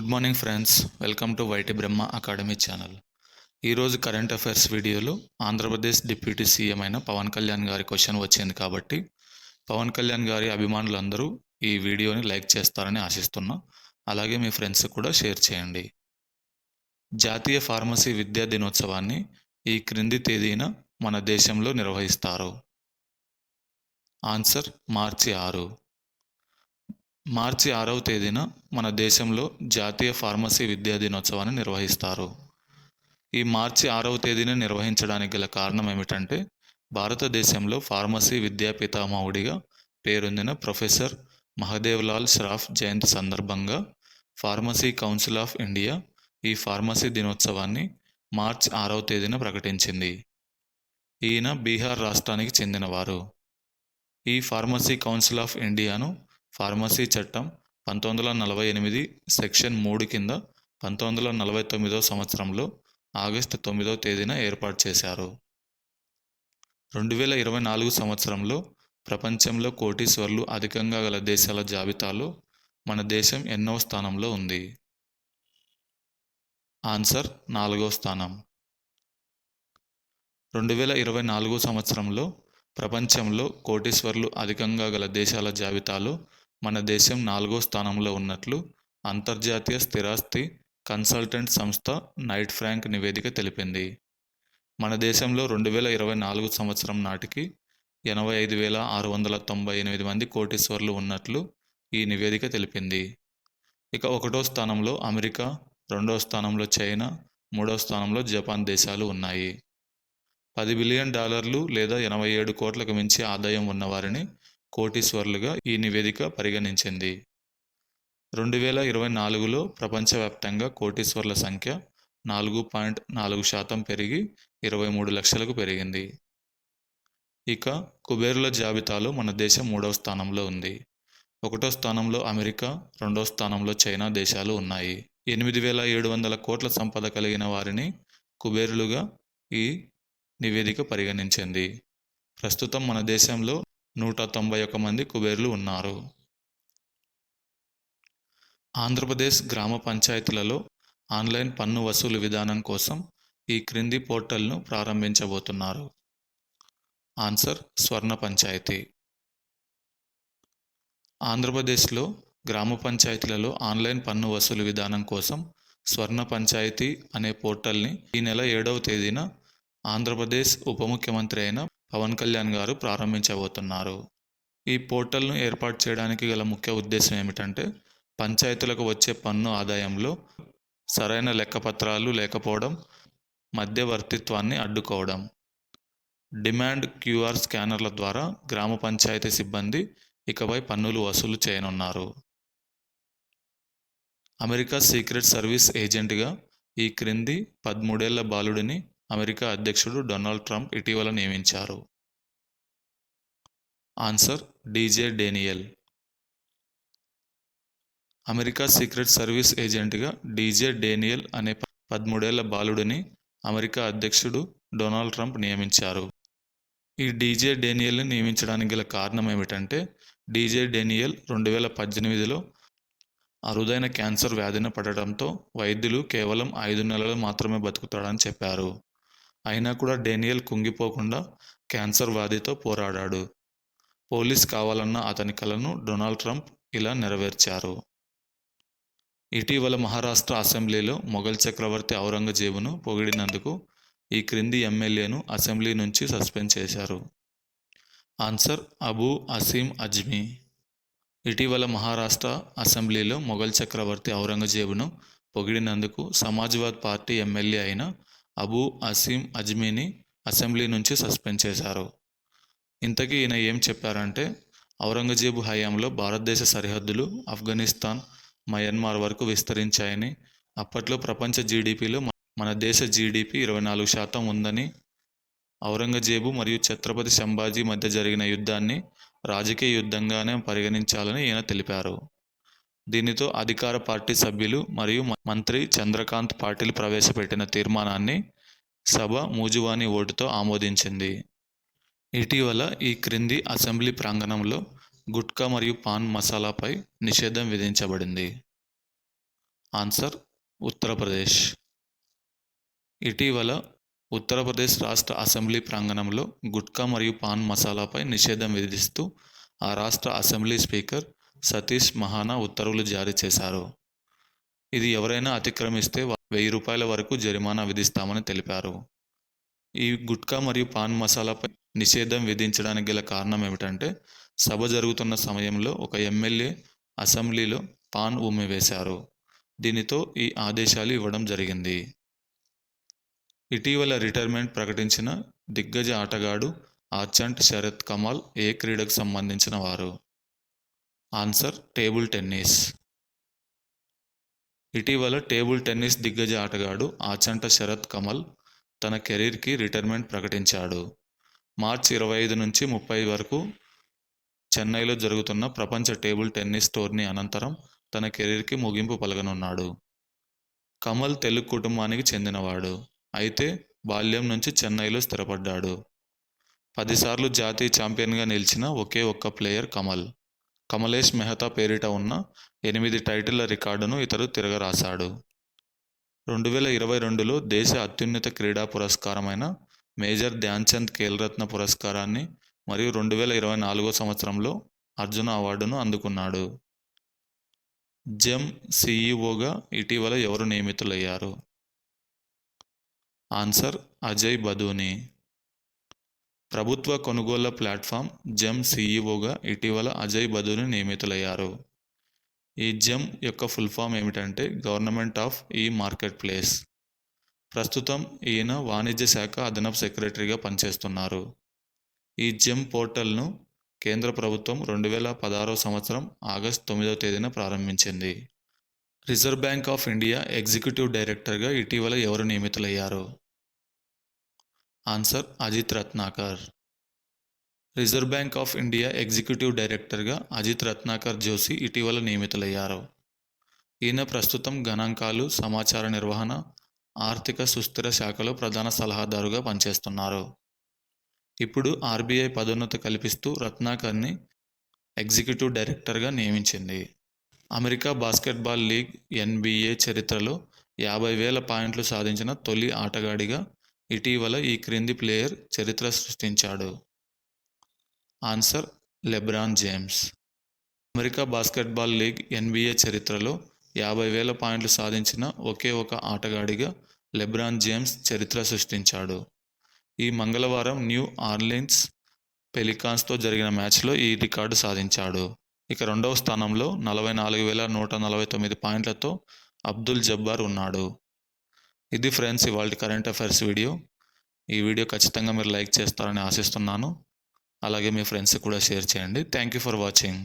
Good morning friends. Welcome to YT Brahma academy channel. ఈరోజు current affairs వీడియోలో Andhra Pradesh deputy CM అయిన పవన్ కళ్యాణ్ గారి question వచ్చింది కాబట్టి పవన్ కళ్యాణ్ గారి అభిమానులందరూ ఈ వీడియోని లైక్ చేస్తారని ఆశిస్తున్నా. అలాగే మీ ఫ్రెండ్స్ కూడా షేర్ చేయండి. జాతీయ ఫార్మసీ విద్యా దినోత్సవాన్ని ఈ క్రింది తేదీన మన దేశంలో నిర్వహిస్తారు. ఆన్సర్ మార్చి ఆరు. మార్చి ఆరవ తేదీన మన దేశంలో జాతీయ ఫార్మసీ విద్యా దినోత్సవాన్ని నిర్వహిస్తారు. ఈ మార్చి ఆరవ తేదీన నిర్వహించడానికి గల కారణం ఏమిటంటే భారతదేశంలో ఫార్మసీ విద్యా పితామహుడిగా పేరొందిన ప్రొఫెసర్ మహదేవ్ లాల్ ష్రాఫ్ జయంతి సందర్భంగా ఫార్మసీ కౌన్సిల్ ఆఫ్ ఇండియా ఈ ఫార్మసీ దినోత్సవాన్ని మార్చ్ ఆరవ తేదీన ప్రకటించింది. ఈయన బీహార్ రాష్ట్రానికి చెందినవారు. ఈ ఫార్మసీ కౌన్సిల్ ఆఫ్ ఇండియాను ఫార్మసీ చట్టం పంతొమ్మిది వందల నలభై ఎనిమిది సెక్షన్ మూడు కింద పంతొమ్మిది వందల నలభై తొమ్మిదో సంవత్సరంలో ఆగస్టు తొమ్మిదో తేదీన ఏర్పాటు చేశారు. రెండు వేల ఇరవై నాలుగు సంవత్సరంలో ప్రపంచంలో కోటీశ్వర్లు అధికంగా గల దేశాల జాబితాలో మన దేశం ఎన్నో స్థానంలో ఉంది. ఆన్సర్ నాలుగో స్థానం. రెండు వేల ఇరవై నాలుగో సంవత్సరంలో ప్రపంచంలో కోటీశ్వర్లు అధికంగా గల దేశాల జాబితాలో మన దేశం నాలుగో స్థానంలో ఉన్నట్లు అంతర్జాతీయ స్థిరాస్తి కన్సల్టెంట్ సంస్థ నైట్ ఫ్రాంక్ నివేదిక తెలిపింది. మన దేశంలో రెండు వేల ఇరవై నాలుగు సంవత్సరం నాటికి ఎనభై ఐదు వేల ఆరు వందల తొంభై ఎనిమిది మంది కోటీశ్వర్లు ఉన్నట్లు ఈ నివేదిక తెలిపింది. ఇక ఒకటో స్థానంలో అమెరికా రెండో స్థానంలో చైనా మూడో స్థానంలో జపాన్ దేశాలు ఉన్నాయి. పది బిలియన్ డాలర్లు లేదా ఎనభై ఏడు కోట్లకు మించి ఆదాయం ఉన్నవారిని కోటీశ్వర్లుగా ఈ నివేదిక పరిగణించింది. రెండు వేల ఇరవై నాలుగులో ప్రపంచవ్యాప్తంగా కోటీశ్వర్ల సంఖ్య నాలుగు పాయింట్ నాలుగు శాతం పెరిగి ఇరవై మూడు లక్షలకు పెరిగింది. ఇక కుబేరుల జాబితాలో మన దేశం మూడవ స్థానంలో ఉంది. ఒకటో స్థానంలో అమెరికా రెండో స్థానంలో చైనా దేశాలు ఉన్నాయి. ఎనిమిది వేల ఏడు వందల కోట్ల సంపద కలిగిన వారిని కుబేరులుగా ఈ నివేదిక పరిగణించింది. ప్రస్తుతం మన దేశంలో నూట తొంభై ఒక మంది కుబేర్లు ఉన్నారు. ఆంధ్రప్రదేశ్ గ్రామ పంచాయతీలలో ఆన్లైన్ పన్ను వసూలు విధానం కోసం ఈ క్రింది పోర్టల్ను ప్రారంభించబోతున్నారు. ఆన్సర్ స్వర్ణ పంచాయతీ. ఆంధ్రప్రదేశ్లో గ్రామ పంచాయతీలలో ఆన్లైన్ పన్ను వసూలు విధానం కోసం స్వర్ణ పంచాయతీ అనే పోర్టల్ని ఈ నెల ఏడవ తేదీన ఆంధ్రప్రదేశ్ ఉప ముఖ్యమంత్రి అయిన పవన్ కళ్యాణ్ గారు ప్రారంభించబోతున్నారు. ఈ పోర్టల్ను ఏర్పాటు చేయడానికి గల ముఖ్య ఉద్దేశం ఏమిటంటే పంచాయతీలకు వచ్చే పన్ను ఆదాయంలో సరైన లెక్కపత్రాలు లేకపోవడం మధ్యవర్తిత్వాన్ని అడ్డుకోవడం. డిమాండ్ క్యూఆర్ స్కానర్ల ద్వారా గ్రామ పంచాయతీ సిబ్బంది ఇకపై పన్నులు వసూలు చేయనున్నారు. అమెరికా సీక్రెట్ సర్వీస్ ఏజెంట్గా ఈ క్రింది పదమూడేళ్ళ బాలుడిని అమెరికా అధ్యక్షుడు డొనాల్డ్ ట్రంప్ ఇటీవల నియమించారు. Answer DJ Daniel. America secret service ఏజెంట్గా డీజే డేనియల్ అనే పదమూడేళ్ళ బాలుడిని అమెరికా అధ్యక్షుడు డొనాల్డ్ ట్రంప్ నియమించారు. ఈ డీజే డేనియల్ని నియమించడానికి గల కారణం ఏమిటంటే డీజే డేనియల్ రెండు వేల పద్దెనిమిదిలో అరుదైన క్యాన్సర్ వ్యాధిన పడటంతో వైద్యులు కేవలం ఐదు నెలలు మాత్రమే బతుకుతాడని చెప్పారు. అయినా కూడా డేనియల్ కుంగిపోకుండా క్యాన్సర్ వ్యాధితో పోరాడాడు. పోలీస్ కావాలన్న అతని కలను డొనాల్డ్ ట్రంప్ ఇలా నెరవేర్చారు. ఇటీవల మహారాష్ట్ర అసెంబ్లీలో మొఘల్ చక్రవర్తి ఔరంగజేబును పొగిడినందుకు ఈ క్రింది ఎమ్మెల్యేను అసెంబ్లీ నుంచి సస్పెండ్ చేశారు. ఆన్సర్ అబూ అసీం అజ్మీ. ఇటీవల మహారాష్ట్ర అసెంబ్లీలో మొఘల్ చక్రవర్తి ఔరంగజేబును పొగిడినందుకు సమాజ్వాద్ పార్టీ ఎమ్మెల్యే అయిన అబూ అసీం అజ్మీని అసెంబ్లీ నుంచి సస్పెండ్ చేశారు. ఇంతకీ ఈయన ఏం చెప్పారంటే ఔరంగజేబు హయాంలో భారతదేశ సరిహద్దులు ఆఫ్ఘనిస్తాన్ మయన్మార్ వరకు విస్తరించాయని అప్పట్లో ప్రపంచ జీడిపిలో మన దేశ జీడిపి ఇరవై నాలుగు శాతం ఉందని ఔరంగజేబు మరియు ఛత్రపతి సంభాజీ మధ్య జరిగిన యుద్ధాన్ని రాజకీయ యుద్ధంగానే పరిగణించాలని ఈయన తెలిపారు. దీనితో అధికార పార్టీ సభ్యులు మరియు మంత్రి చంద్రకాంత్ పాటిల్ ప్రవేశపెట్టిన తీర్మానాన్ని సభ మూజువాని ఓటుతో ఆమోదించింది. ఇటీవల ఈ క్రింది అసెంబ్లీ ప్రాంగణంలో గుట్కా మరియు పాన్ మసాలాపై నిషేధం విధించబడింది. ఆన్సర్ ఉత్తరప్రదేశ్. ఇటీవల ఉత్తరప్రదేశ్ రాష్ట్ర అసెంబ్లీ ప్రాంగణంలో గుట్కా మరియు పాన్ మసాలాపై నిషేధం విధిస్తూ ఆ రాష్ట్ర అసెంబ్లీ స్పీకర్ సతీష్ మహానా ఉత్తర్వులు జారీ చేశారు. ఇది ఎవరైనా అతిక్రమిస్తే వెయ్యి రూపాయల వరకు జరిమానా విధిస్తామని తెలిపారు. ఈ గుట్కా మరియు పాన్ మసాలాపై నిషేధం విధించడానికి గల కారణం ఏమిటంటే సభ జరుగుతున్న సమయంలో ఒక ఎమ్మెల్యే అసెంబ్లీలో పాన్ ఉమ్మివేశారు దీనితో ఈ ఆదేశాలు ఇవ్వడం జరిగింది. ఇటీవల రిటైర్మెంట్ ప్రకటించిన దిగ్గజ ఆటగాడు ఆచంట్ శరత్ కమాల్ ఏ క్రీడకు సంబంధించిన వారు? ఆన్సర్ టేబుల్ టెన్నిస్ ఇటీవల టేబుల్ టెన్నిస్ దిగ్గజ ఆటగాడు ఆచంట శరత్ కమల్ తన కెరీర్కి రిటైర్మెంట్ ప్రకటించాడు. మార్చి ఇరవై ఐదు నుంచి ముప్పై వరకు చెన్నైలో జరుగుతున్న ప్రపంచ టేబుల్ టెన్నిస్ టోర్నీ అనంతరం తన కెరీర్కి ముగింపు పలకనున్నాడు. కమల్ తెలుగు కుటుంబానికి చెందినవాడు. అయితే బాల్యం నుంచి చెన్నైలో స్థిరపడ్డాడు. పదిసార్లు జాతీయ ఛాంపియన్గా నిలిచిన ఒకే ఒక్క ప్లేయర్ కమల్. కమలేష్ మెహతా పేరిట ఉన్న ఎనిమిది టైటిళ్ళ రికార్డును ఇతడు తిరగరాశాడు. రెండు వేల ఇరవై రెండులో దేశ అత్యున్నత క్రీడా పురస్కారమైన మేజర్ ధ్యాన్చంద్ ఖేల్రత్న పురస్కారాన్ని మరియు రెండు వేల ఇరవై నాలుగో సంవత్సరంలో అర్జున అవార్డును అందుకున్నాడు. జెమ్ సిఈఓగా ఇటీవల ఎవరు నియమితులయ్యారు? ఆన్సర్ అజయ్ బదూని. ప్రభుత్వ కొనుగోళ్ళ ప్లాట్ఫామ్ జెమ్ సీఈఓగా ఇటీవల అజయ్ బదుని నియమితులయ్యారు. ఈ జెమ్ యొక్క ఫుల్ ఫామ్ ఏమిటంటే government of e market place. ప్రస్తుతం ఈయన వాణిజ్య శాఖ అదనపు సెక్రటరీగా పనిచేస్తున్నారు. ఈ జెమ్ పోర్టల్ను కేంద్ర ప్రభుత్వం రెండు వేల పదహారో సంవత్సరం ఆగస్ట్ తొమ్మిదవ తేదీన ప్రారంభించింది. Reserve bank of India executive డైరెక్టర్గా ఇటీవల ఎవరు నియమితులయ్యారు? Answer Ajit Ratnakar. Reserve bank of India executive డైరెక్టర్గా అజిత్ రత్నాకర్ జోషి ఇటీవల నియమితులయ్యారు. ఈయన ప్రస్తుతం గణాంకాలు సమాచార నిర్వహణ ఆర్థిక సుస్థిర శాఖలో ప్రధాన సలహాదారుగా పనిచేస్తున్నారు. ఇప్పుడు ఆర్బీఐ పదోన్నతి కల్పిస్తూ రత్నాకర్ని ఎగ్జిక్యూటివ్ డైరెక్టర్గా నియమించింది. అమెరికా బాస్కెట్బాల్ లీగ్ ఎన్బిఏ చరిత్రలో యాభై వేల పాయింట్లు సాధించిన తొలి ఆటగాడిగా ఇటీవల ఈ క్రింది ప్లేయర్ చరిత్ర సృష్టించాడు. Answer LeBron James. America basketball league NBA చరిత్రలో యాభై వేల పాయింట్లు సాధించిన ఒకే ఒక ఆటగాడిగా లెబ్రాన్ జేమ్స్ చరిత్ర సృష్టించాడు. ఈ మంగళవారం న్యూ ఆర్లిన్స్ పెలికాన్స్తో జరిగిన మ్యాచ్లో ఈ రికార్డు సాధించాడు. ఇక రెండవ స్థానంలో నలభై నాలుగు వేల నూట నలభై తొమ్మిది పాయింట్లతో అబ్దుల్ జబ్బార్ ఉన్నాడు. ఇది ఫ్రెండ్స్ ఇవాళ కరెంట్ అఫైర్స్ వీడియో. ఈ వీడియో ఖచ్చితంగా మీరు లైక్ చేస్తారని ఆశిస్తున్నాను. అలాగే మీ ఫ్రెండ్స్కి కూడా షేర్ చేయండి. Thank you for watching.